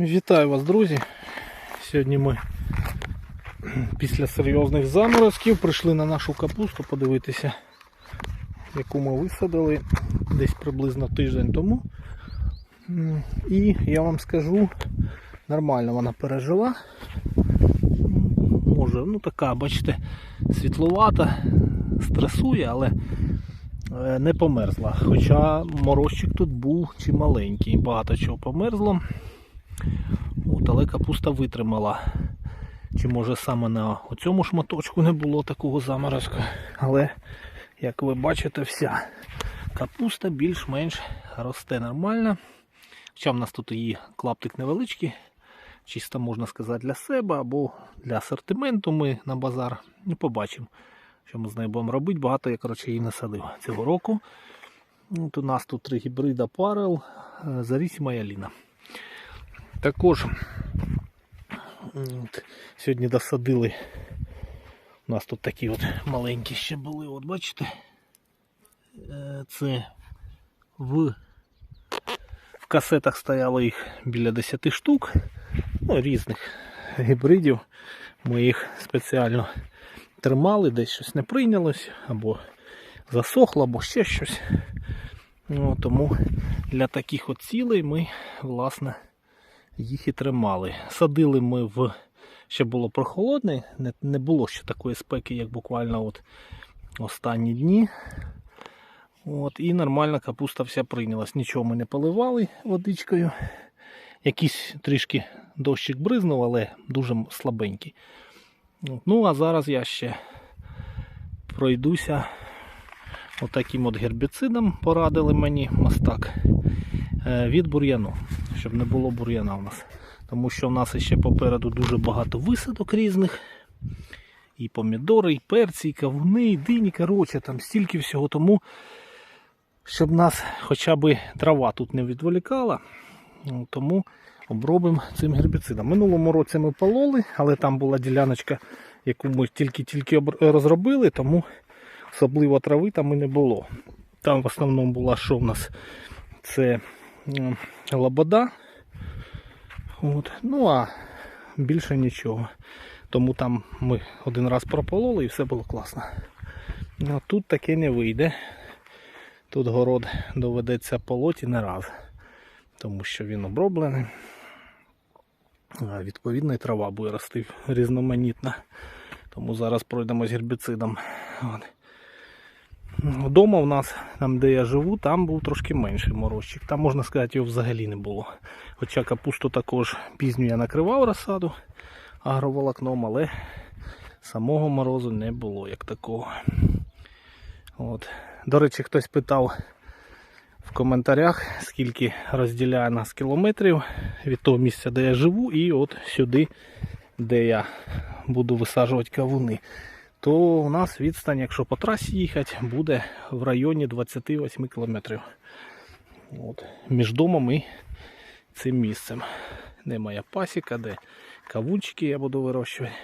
Вітаю вас, друзі. Сьогодні ми після серйозних заморозків прийшли на нашу капусту подивитися, яку ми висадили десь приблизно тиждень тому. І я вам скажу, нормально вона пережила. Може, ну така, бачите, світловата, стресує, але е, не померзла. Хоча морозчик тут був чималенький, багато чого померзло. От, але капуста витримала. Чи може саме на цьому шматочку не було такого заморозку. Але, як ви бачите, вся капуста більш-менш росте нормально. Хоча в нас тут її клаптик невеличкий, чисто можна сказати для себе або для асортименту ми на базар. Ну, побачимо, що ми з нею будемо робити. Багато я коротше, її насадив цього року. От у нас тут три гібрида парел, е, Зарісіма і Аліна. Також сьогодні досадили. У нас тут такі от маленькі ще були, от бачите? Е, Це в, в касетах стояло їх біля 10 штук, ну, різних гібридів. Ми їх спеціально тримали, десь щось не прийнялось, або засохло, або ще щось. Ну, тому для таких от цілей ми, власне, їх і тримали. Садили ми в ще було прохолодне, не, було ще такої спеки, як буквально от останні дні. От, і нормальна капуста вся прийнялась. Нічого ми не поливали водичкою. Якийсь трішки дощик бризнув, але дуже слабенький. Ну, а зараз я ще пройдуся отаким от гербіцидом порадили мені мастак е, від бур'яну, щоб не було бур'яна у нас. Тому що в нас ще попереду дуже багато висадок різних. І помідори, і перці, і кавуни, і дині, коротше, там стільки всього. Тому, щоб нас хоча б трава тут не відволікала, ну, тому обробимо цим гербіцидом. Минулому році ми пололи, але там була діляночка, яку ми тільки-тільки розробили, тому особливо трави там і не було. Там в основному була що в нас? Це лобода. От. Ну а більше нічого. Тому там ми один раз пропололи і все було класно. Ну, а тут таке не вийде. Тут город доведеться полоти не раз, тому що він оброблений. Відповідно, і трава буде рости різноманітна. Тому зараз пройдемо з гербіцидом. От. Вдома в нас, там де я живу, там був трошки менший морозчик. Там, можна сказати, його взагалі не було. Хоча капусту також пізню я накривав розсаду агроволокном, але самого морозу не було як такого. От. До речі, хтось питав в коментарях, скільки розділяє нас кілометрів від того місця, де я живу, і от сюди, де я буду висаджувати кавуни то у нас відстань, якщо по трасі їхати, буде в районі 28 кілометрів. От. Між домом і цим місцем. Де пасіка, де кавунчики я буду вирощувати.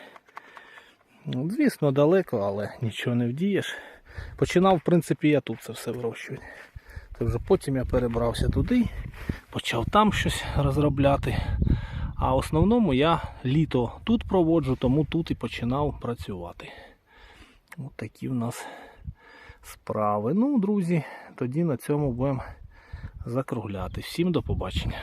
Ну, Звісно, далеко, але нічого не вдієш. Починав, в принципі, я тут це все вирощувати. Це вже потім я перебрався туди, почав там щось розробляти. А в основному я літо тут проводжу, тому тут і починав працювати. Ось такі в нас справи. Ну, друзі, тоді на цьому будемо закругляти. Всім до побачення.